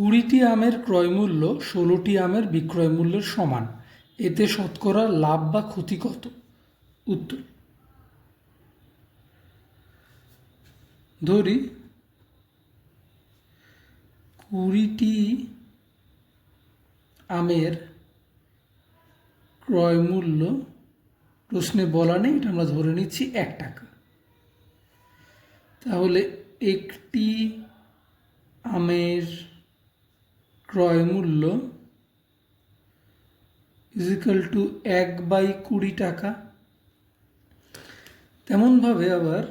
কুড়িটি আমের ক্রয়মূল্য ষোলোটি আমের বিক্রয় মূল্যের সমান। এতে শতকরা লাভ বা ক্ষতি কত? উত্তর। ধরি, কুড়িটি আমের ক্রয় মূল্য প্রশ্নে বলা নেই, এটা আমরা ধরে নিচ্ছি এক টাকা। তাহলে একটি আমের ক্রয় মূল্য ইজিক্যাল টু এক বাই কুড়ি টাকা। তেমনভাবে আবার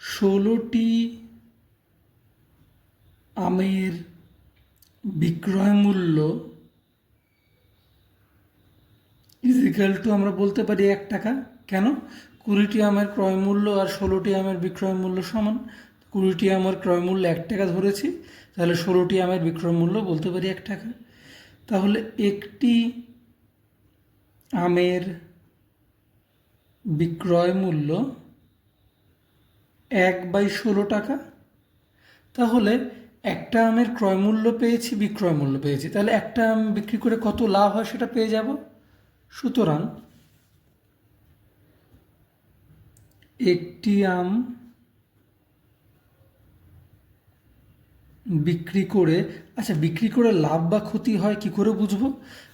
ষোলোটি আমের বিক্রয় মূল্য ইজিক্যাল টু আমরা বলতে পারি এক টাকা। কেন? কুড়িটি আমের ক্রয় মূল্য আর ষোলোটি আমের বিক্রয় মূল্য সমান। কুড়িটি আমের ক্রয় মূল্য এক টাকা ধরেছি, তাহলে ষোলোটি আমের বিক্রয় মূল্য বলতে পারি এক টাকা। তাহলে একটি আমের বিক্রয় মূল্য এক বাই ষোলো টাকা। তাহলে একটা আমের ক্রয় মূল্য পেয়েছি, বিক্রয় মূল্য পেয়েছি। তাহলে একটা আম বিক্রি করে কত লাভ হয় সেটা পেয়ে যাব? সুতরাং একটি আম বিক্রি করে আচ্ছা বিক্রি করে লাভ বা ক্ষতি হয় কি করে বুঝব?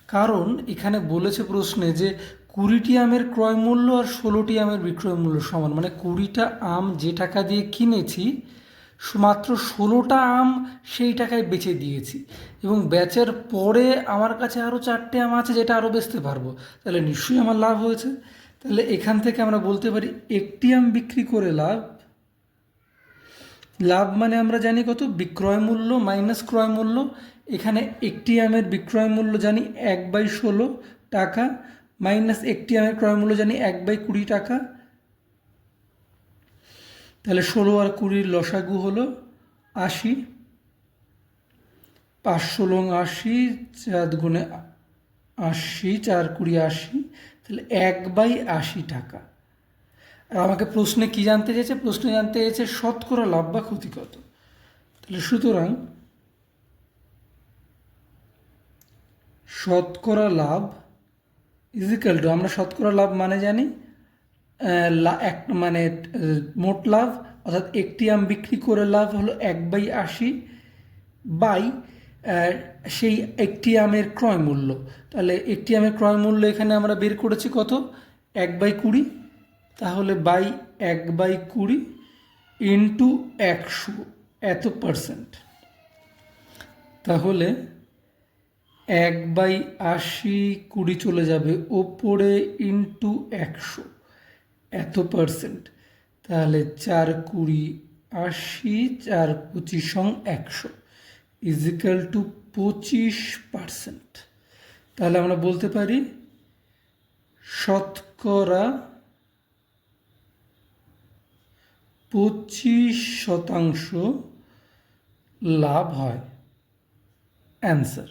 কারণ এখানে বলেছে প্রশ্নে যে কুড়িটি আমের ক্রয় মূল্য আর ষোলোটি আমের বিক্রয় মূল্য সমান। মানে কুড়িটা আম যে টাকা দিয়ে কিনেছি, মাত্র ষোলোটা আম সেই টাকায় বেচে দিয়েছি এবং বেচার পরে আমার কাছে আরও চারটে আম আছে যেটা আরও বেচতে পারব। তাহলে নিশ্চয়ই আমার লাভ হয়েছে। তাহলে এখান থেকে আমরা বলতে পারি একটি আম বিক্রি করে লাভ লাভ মানে আমরা জানি কত? বিক্রয় মূল্য মাইনাস ক্রয় মূল্য। এখানে একটি আমের বিক্রয় মূল্য জানি এক বাই ষোলো টাকা, মাইনাস একটি আমের ক্রয় মূল্য জানি এক বাই কুড়ি টাকা। তাহলে ষোলো আর কুড়ির লসাগু হলো আশি। পাঁচশো লং আশি চার গুণে আশি, চার কুড়ি আশি, তাহলে এক বাই আশি টাকা। আর আমাকে প্রশ্নে কি জানতে চেয়েছে? প্রশ্নে জানতে চেয়েছে, শতকরা লাভ বা ক্ষতি কত? তাহলে সুতরাং শতকরা লাভ ইজিক্যাল টু আমরা শতকরা লাভ মানে জানি এক মানে মোট লাভ, অর্থাৎ একটি আম বিক্রি করে লাভ হলো এক বাই আশি বাই সেই একটি আমের ক্রয় মূল্য। তাহলে একটি আমের ক্রয় মূল্য এখানে আমরা বের করেছি কত? এক বাই কুড়ি। তাহলে বাই এক বাই কুড়ি ইন্টু একশো এত পার্সেন্ট। তাহলে এক বাই আশি কুড়ি চলে যাবে ওপরে ইন্টু একশো এত পার্সেন্ট। তাহলে চার কুড়ি আশি, চার পঁচিশ সং একশো ইজিক্যাল টু পঁচিশ পার্সেন্ট। তাহলে আমরা বলতে পারি শতকরা পঁচিশ শতাংশ লাভ হয়। অ্যান্সার